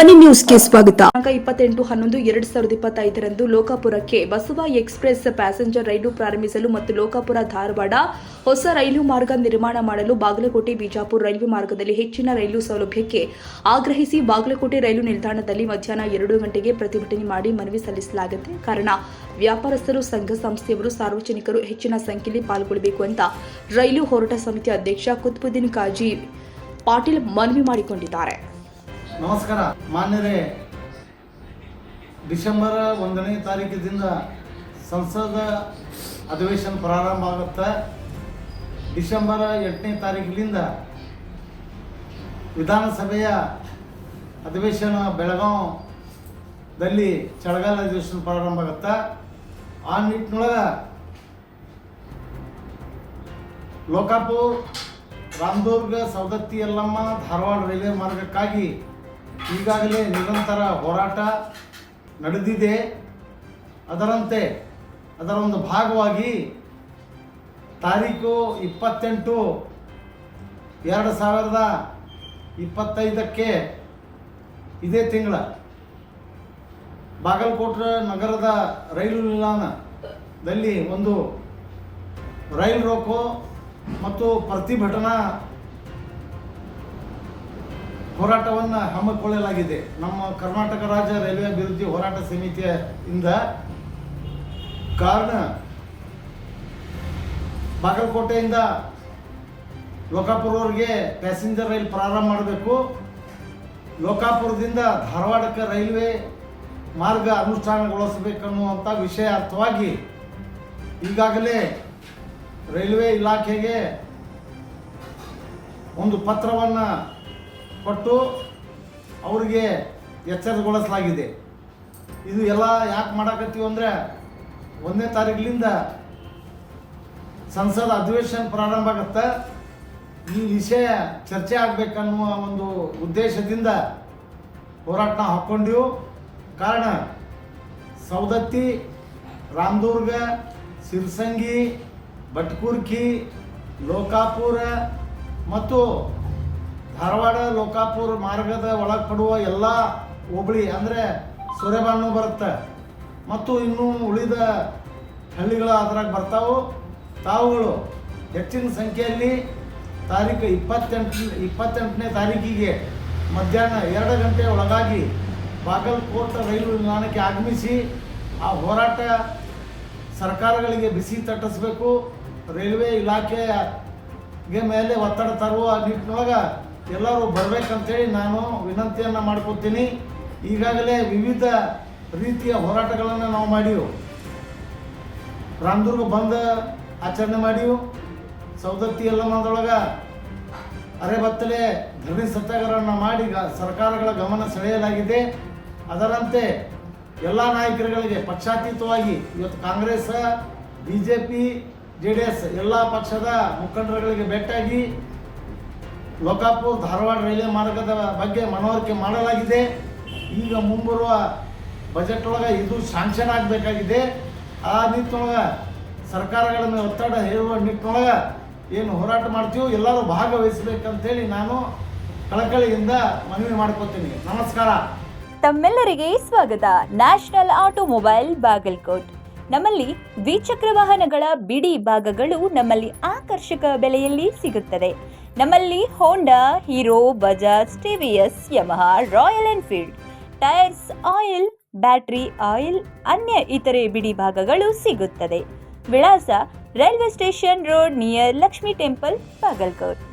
ಧ್ವನಿ ನ್ಯೂಸ್ಗೆ ಸ್ವಾಗತ. ಇಪ್ಪತ್ತೆಂಟು, ಹನ್ನೊಂದು, ಎರಡ್ ಸಾವಿರದ ಇಪ್ಪತ್ತೈದರಂದು ಲೋಕಾಪುರಕ್ಕೆ ಬಸವ ಎಕ್ಸ್ಪ್ರೆಸ್ ಪ್ಯಾಸೆಂಜರ್ ರೈಲು ಪ್ರಾರಂಭಿಸಲು ಮತ್ತು ಲೋಕಾಪುರ ಧಾರವಾಡ ಹೊಸ ರೈಲು ಮಾರ್ಗ ನಿರ್ಮಾಣ ಮಾಡಲು ಬಾಗಲಕೋಟೆ, ಬಿಜಾಪುರ ರೈಲ್ವೆ ಮಾರ್ಗದಲ್ಲಿ ಹೆಚ್ಚಿನ ರೈಲು ಸೌಲಭ್ಯಕ್ಕೆ ಆಗ್ರಹಿಸಿ ಬಾಗಲಕೋಟೆ ರೈಲು ನಿಲ್ದಾಣದಲ್ಲಿ ಮಧ್ಯಾಹ್ನ ಎರಡು ಗಂಟೆಗೆ ಪ್ರತಿಭಟನೆ ಮಾಡಿ ಮನವಿ ಸಲ್ಲಿಸಲಾಗಿದೆ ಕಾರಣ ವ್ಯಾಪಾರಸ್ಥರು, ಸಂಘ ಸಂಸ್ಥೆಯವರು, ಸಾರ್ವಜನಿಕರು ಹೆಚ್ಚಿನ ಸಂಖ್ಯೆಯಲ್ಲಿ ಪಾಲ್ಗೊಳ್ಳಬೇಕು ಅಂತ ರೈಲು ಹೋರಾಟ ಸಮಿತಿ ಅಧ್ಯಕ್ಷ ಕುತ್ಬುದ್ದೀನ್ ಕಾಜಿ ಪಾಟೀಲ್ ಮನವಿ ಮಾಡಿಕೊಂಡಿದ್ದಾರೆ. ನಮಸ್ಕಾರ. ಮಾನ್ಯರೇ, ಡಿಸೆಂಬರ್ ಒಂದನೇ ತಾರೀಕಿನಿಂದ ಸಂಸದ ಅಧಿವೇಶನ ಪ್ರಾರಂಭ ಆಗುತ್ತೆ. ಡಿಸೆಂಬರ್ ಎಂಟನೇ ತಾರೀಕಿನಿಂದ ವಿಧಾನಸಭೆಯ ಅಧಿವೇಶನ ಬೆಳಗಾವದಲ್ಲಿ ಚಳಗಾಲ ಅಧಿವೇಶನ ಪ್ರಾರಂಭ ಆಗುತ್ತೆ. ಆ ನಿಟ್ಟಿನೊಳಗೆ ಲೋಕಾಪುರ್ ರಾಮದುರ್ಗ, ಸವದತ್ತಿ, ಯಲ್ಲಮ್ಮ, ಧಾರವಾಡ ರೈಲ್ವೆ ಮಾರ್ಗಕ್ಕಾಗಿ ಈಗಾಗಲೇ ನಿರಂತರ ಹೋರಾಟ ನಡೆದಿದೆ. ಅದರಂತೆ ಅದರ ಒಂದು ಭಾಗವಾಗಿ ತಾರೀಕು ಇಪ್ಪತ್ತೆಂಟು ಎರಡು ಸಾವಿರದ ಇಪ್ಪತ್ತೈದಕ್ಕೆ ಇದೇ ತಿಂಗಳ ಬಾಗಲಕೋಟೆ ನಗರದ ರೈಲು ನಿಲ್ದಾಣದಲ್ಲಿ ಒಂದು ರೈಲು ರೋಕೋ ಮತ್ತು ಪ್ರತಿಭಟನಾ ಹೋರಾಟವನ್ನು ಹಮ್ಮಿಕೊಳ್ಳಲಾಗಿದೆ. ನಮ್ಮ ಕರ್ನಾಟಕ ರಾಜ್ಯ ರೈಲ್ವೆ ಅಭಿವೃದ್ಧಿ ಹೋರಾಟ ಸಮಿತಿಯಿಂದ ಕಾರಣ ಬಾಗಲಕೋಟೆಯಿಂದ ಲೋಕಾಪುರವರೆಗೆ ಪ್ಯಾಸೆಂಜರ್ ರೈಲ್ ಪ್ರಾರಂಭ ಮಾಡಬೇಕು. ಲೋಕಾಪುರದಿಂದ ಧಾರವಾಡಕ್ಕೆ ರೈಲ್ವೆ ಮಾರ್ಗ ಅನುಷ್ಠಾನಗೊಳಿಸಬೇಕನ್ನುವಂಥ ವಿಷಯ ಅರ್ಥವಾಗಿ ಈಗಾಗಲೇ ರೈಲ್ವೆ ಇಲಾಖೆಗೆ ಒಂದು ಪತ್ರವನ್ನು ಕೊಟ್ಟು ಅವ್ರಿಗೆ ಎಚ್ಚರಗೊಳಿಸಲಾಗಿದೆ. ಇದು ಎಲ್ಲ ಯಾಕೆ ಮಾಡಾಕತ್ತೀವಿ ಅಂದರೆ ಒಂದನೇ ತಾರೀಕಿನಿಂದ ಸಂಸದ ಅಧಿವೇಶನ ಪ್ರಾರಂಭ ಆಗುತ್ತೆ. ಈ ವಿಷಯ ಚರ್ಚೆ ಆಗಬೇಕನ್ನುವ ಒಂದು ಉದ್ದೇಶದಿಂದ ಹೋರಾಟ ಹಾಕ್ಕೊಂಡಿವು. ಕಾರಣ ಸೌದತ್ತಿ ರಾಮದುರ್ಗ, ಸಿರ್ಸಂಗಿ, ಭಟ್ಕುರ್ಕಿ, ಲೋಕಾಪುರ ಮತ್ತು ಧಾರವಾಡ ಲೋಕಾಪುರ ಮಾರ್ಗದ ಒಳಗೆ ಪಡುವ ಎಲ್ಲ ಹೋಬಳಿ ಅಂದರೆ ಸೂರ್ಯಬಾನು ಬರುತ್ತೆ. ಮತ್ತು ಇನ್ನೂ ಉಳಿದ ಹಳ್ಳಿಗಳು ಅದ್ರಾಗ ಬರ್ತಾವು. ತಾವುಗಳು ಹೆಚ್ಚಿನ ಸಂಖ್ಯೆಯಲ್ಲಿ ತಾರೀಕು ಇಪ್ಪತ್ತೆಂಟು ಇಪ್ಪತ್ತೆಂಟನೇ ತಾರೀಕಿಗೆ ಮಧ್ಯಾಹ್ನ ಎರಡು ಗಂಟೆ ಒಳಗಾಗಿ ಬಾಗಲಕೋಟೆ ರೈಲು ನಿಲ್ದಾಣಕ್ಕೆ ಆಗಮಿಸಿ ಆ ಹೋರಾಟ ಸರ್ಕಾರಗಳಿಗೆ ಬಿಸಿ ತಟ್ಟಿಸ್ಬೇಕು. ರೈಲ್ವೆ ಇಲಾಖೆಗೆ ಮೇಲೆ ಒತ್ತಡ ತರುವ ನಿಟ್ಟಿನೊಳಗೆ ಎಲ್ಲರೂ ಬರಬೇಕಂತೇಳಿ ನಾನು ವಿನಂತಿಯನ್ನು ಮಾಡ್ಕೊತೀನಿ. ಈಗಾಗಲೇ ವಿವಿಧ ರೀತಿಯ ಹೋರಾಟಗಳನ್ನು ನಾವು ಮಾಡಿವು ರಾಮದುರ್ಗ ಬಂದ ಆಚರಣೆ ಮಾಡಿವು. ಸೌದತ್ತಿ ಯಲ್ಲಮ್ಮದೊಳಗೆ ಅರೆಬತ್ತಲೆ ಧರಣಿ ಸತ್ಯಾಗ್ರಹವನ್ನು ಮಾಡಿ ಸರ್ಕಾರಗಳ ಗಮನ ಸೆಳೆಯಲಾಗಿದೆ. ಅದರಂತೆ ಎಲ್ಲ ನಾಯಕರುಗಳಿಗೆ ಪಕ್ಷಾತೀತವಾಗಿ ಇವತ್ತು Congress B J P J D S ಎಲ್ಲ ಪಕ್ಷದ ಮುಖಂಡರುಗಳಿಗೆ ಭೇಟಿಯಾಗಿ ಲೋಕಾಪುರ್ ಧಾರವಾಡ ರೈಲ್ವೆ ಮಾರ್ಗದ ಬಗ್ಗೆ ಮನವರಿಕೆ ಮಾಡಲಾಗಿದೆ. ಈಗ ಮುಂಬರುವ ಬಜೆಟ್ ಒಳಗೆ ಇದು ಶಾಂಕ್ಷನ್ ಆಗಬೇಕಾಗಿದೆ. ಆ ನಿಟ್ಟಿನೊಳಗೆ ಸರ್ಕಾರಗಳ ಒತ್ತಡ ಹೇರುವ ನಿಟ್ಟಿನೊಳಗೆ ಏನು ಹೋರಾಟ ಮಾಡ್ತೀವೋ ಎಲ್ಲರೂ ಭಾಗವಹಿಸಬೇಕಂತೇಳಿ ನಾನು ಕಳಕಳಿಯಿಂದ ಮನವಿ ಮಾಡ್ಕೋತೀನಿ. ನಮಸ್ಕಾರ. ತಮ್ಮೆಲ್ಲರಿಗೆ ಸ್ವಾಗತ. National automobile Bagalkot. ನಮ್ಮಲ್ಲಿ ದ್ವಿಚಕ್ರ ವಾಹನಗಳ ಬಿಡಿ ಭಾಗಗಳು ನಮ್ಮಲ್ಲಿ ಆಕರ್ಷಕ ಬೆಲೆಯಲ್ಲಿ ಸಿಗುತ್ತದೆ. ನಮ್ಮಲ್ಲಿ Honda Hero Bajaj TVS Yamaha Royal Enfield tyres oil battery oil ಅನ್ಯ ಇತರೆ ಬಿಡಿ ಭಾಗಗಳು ಸಿಗುತ್ತದೆ. ವಿಳಾಸ railway station road near Lakshmi temple Bagalkot